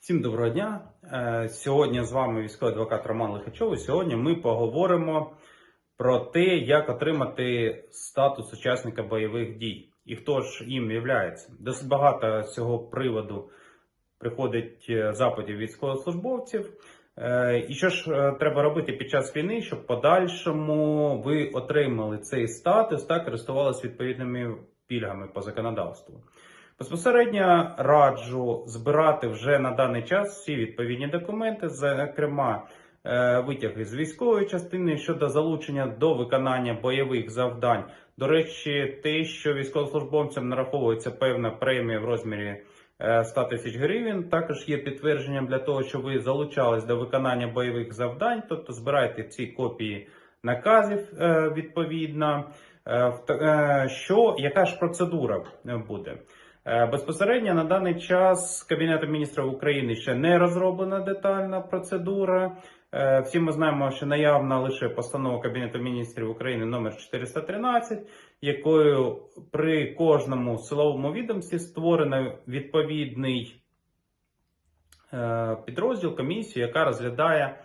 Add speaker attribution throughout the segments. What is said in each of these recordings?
Speaker 1: Всім доброго дня. Е, Сьогодні з вами військовий адвокат Роман Лихачов. І Сьогодні ми поговоримо про те, як отримати статус учасника бойових дій і хто ж їм є. Досить багато з цього приводу приходить е, запитів військовослужбовців. Е, І що ж треба робити під час війни, щоб подальшому ви отримали цей статус та користувалися відповідними пільгами по законодавству? Безпосередньо раджу збирати вже на даний час всі відповідні документи, зокрема е, витяги з військової частини щодо залучення до виконання бойових завдань. До речі, те, що військовослужбовцям нараховується певна премія в розмірі е, 100 тисяч гривень, також є підтвердженням для того, що ви залучались до виконання бойових завдань, тобто збирайте ці копії наказів е, відповідно. Е, е, Що яка ж процедура е, буде? Е, Безпосередньо на даний час Кабінетом міністрів України ще не розроблена детальна процедура. Е, Всі ми знаємо, що наявна лише постанова Кабінету міністрів України номер 413, якою при кожному силовому відомстві створено відповідний е, підрозділ комісію, яка розглядає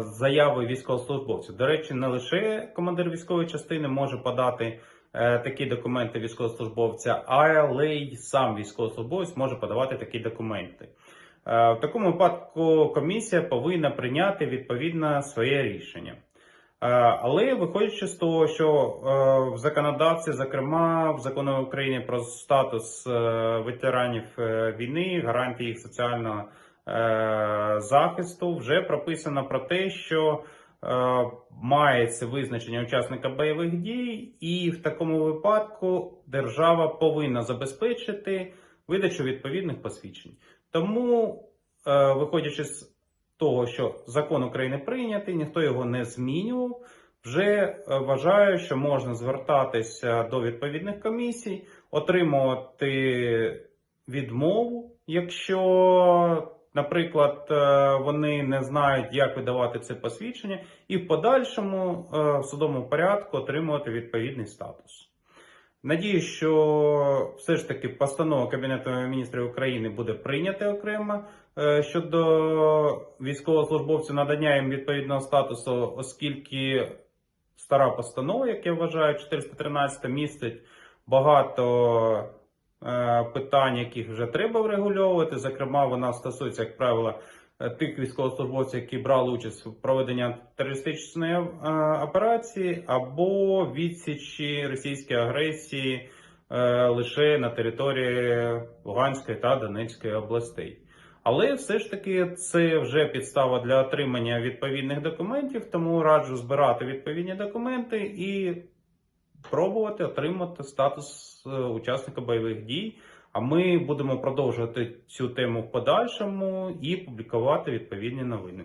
Speaker 1: заяви військовослужбовців. До речі, не лише командир військової частини може подати такі документи військовослужбовця, але й сам військовослужбовець може подавати такі документи. Е, В такому випадку комісія повинна прийняти відповідно своє рішення. Е, Але виходячи з того, що е, в законодавстві, зокрема в законі України про статус е, ветеранів е, війни, гарантії їх соціального е, захисту, вже прописано про те, що е, мається визначення учасника бойових дій, і в такому випадку держава повинна забезпечити видачу відповідних посвідчень. Тому, е, виходячи з того, що закон України прийнятий, ніхто його не змінював. Вже е, вважаю, що можна звертатися до відповідних комісій, отримувати відмову, якщо, наприклад, е, вони не знають, як видавати це посвідчення, і в подальшому е, в судовому порядку отримувати відповідний статус. Надію, що все ж таки постанова Кабінету міністрів України буде прийнята окремо е, щодо військовослужбовців надання їм відповідного статусу, оскільки стара постанова, як я вважаю, 413 містить багато питань, яких вже треба врегульовувати. Зокрема, вона стосується, як правило, е, тих військовослужбовців, які брали участь в проведенні терористичної е, операції або відсічі російської агресії е, лише на території Луганської та Донецької областей. Але все ж таки це вже підстава для отримання відповідних документів, тому раджу збирати відповідні документи і пробувати отримати статус е, учасника бойових дій. А ми будемо продовжувати цю тему в подальшому і публікувати відповідні новини.